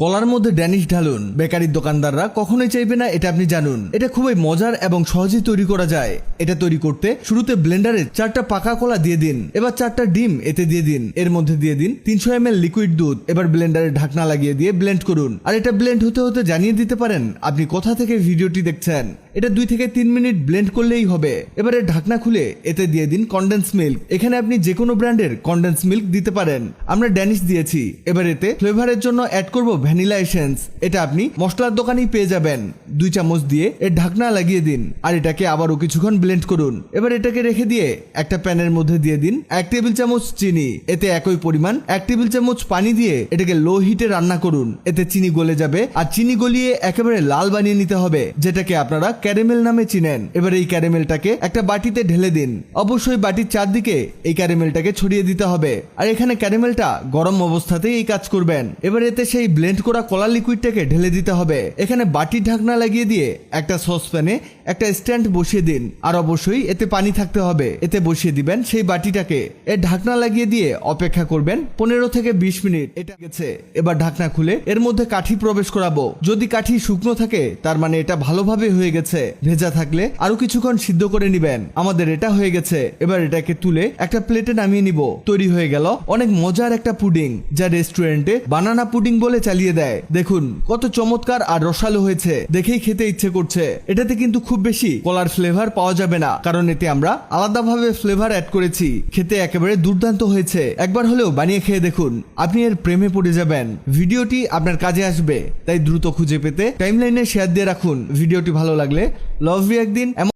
কলার মধ্যে ড্যানিশ ঢালুন। বেকারির দোকানদাররা কখনোই চাইবে না, এটা আপনি জানুন। এটা খুবই মজার এবং সহজেই তৈরি করা যায়। এটা তৈরি করতে শুরুতে ব্লেন্ডারে চারটা পাকা কলা দিয়ে দিন। এবার চারটা ডিম এতে দিয়ে দিন। এর মধ্যে দিয়ে দিন তিনশো এম লিকুইড দুধ। এবার ব্লেন্ডারে ঢাকনা লাগিয়ে দিয়ে ব্লেন্ড করুন। আর এটা ব্লেন্ড হতে হতে জানিয়ে দিতে পারেন, আপনি কোথা থেকে ভিডিওটি দেখছেন। এটা দুই থেকে তিন মিনিট ব্লেন্ড করলেই হবে। এবারে ঢাকনা খুলে এতে দিয়ে দিন কন্ডেন্স মিল্ক এখানে আপনি যে কোনো ব্র্যান্ডের কন্ডেন্স মিল্ক দিতে পারেন। আমরা ড্যানিশ দিয়েছি। এবার এতে ফ্লেভারের জন্য অ্যাড করব ভ্যানিলা এসেন্স। এটা আপনি মশলার দোকানেই পেয়ে যাবেন। দুই চামচ দিয়ে এর ঢাকনা লাগিয়ে দিন আর এটাকে আবারও কিছুক্ষণ ব্লেন্ড করুন। এবার এটাকে রেখে দিয়ে একটা প্যানের মধ্যে দিয়ে দিন এক টেবিল চামচ চিনি। এতে একই পরিমাণ এক টেবিল চামচ পানি দিয়ে এটাকে লো হিটে রান্না করুন। এতে চিনি গলে যাবে আর চিনি গলিয়ে একেবারে লাল বানিয়ে নিতে হবে, যেটাকে আপনারা ক্যারামেল নামে চিনেন। এবার এই ক্যারামেলটাকে একটা বাটিতে ঢেলে দিন। অবশ্যই বাটির চারদিকে এই ক্যারামেলটাকে ছড়িয়ে দিতে হবে। আর এখানে ক্যারামেলটা গরম অবস্থাতেই এই কাজ করবেন। এবার এতে সেই ব্লেন্ড করা কলা লিকুইডটাকে ঢেলে দিতে হবে। এখানে বাটির ঢাকনা লাগিয়ে দিয়ে একটা সসপ্যানে একটা স্ট্যান্ড বসিয়ে দিন। আর অবশ্যই এতে পানি থাকতে হবে। এতে বসিয়ে দিবেন সেই বাটিটাকে। এর ঢাকনা লাগিয়ে দিয়ে অপেক্ষা করবেন পনেরো থেকে বিশ মিনিট। এটা গেছে। এবার ঢাকনা খুলে এর মধ্যে কাঠি প্রবেশ করাবো। যদি কাঠি শুকনো থাকে, তার মানে এটা ভালোভাবে হয়ে গেছে। ভেজা থাকলে আরও কিছুক্ষণ সিদ্ধ করে নিবেন। আমাদের এটা হয়ে গেছে। এবার এটাকে তুলে একটা প্লেটে নামিয়ে নিব। তৈরি হয়ে গেল অনেক মজার একটা পুডিং, যা রেস্টুরেন্টে বানানা পুডিং বলে চালিয়ে দেয়। দেখুন, কত চমৎকার আর রসালো হয়েছে। দেখেই খেতে ইচ্ছে করছে। এটাতে কিন্তু খুব বেশি কলার ফ্লেভার পাওয়া যাবে না, কারণ এতে আমরা আলাদাভাবে ফ্লেভার অ্যাড করেছি। খেতে একেবারে দুর্দান্ত হয়েছে। একবার হলেও বানিয়ে খেয়ে দেখুন। আপনি এর প্রেমে পড়ে যাবেন। ভিডিওটি আপনার কাজে আসবে। তাই দ্রুত খুঁজে পেতে টাইমলাইনে শেয়ার দিয়ে রাখুন। ভিডিওটি ভালো লাগলে লভ একদিন।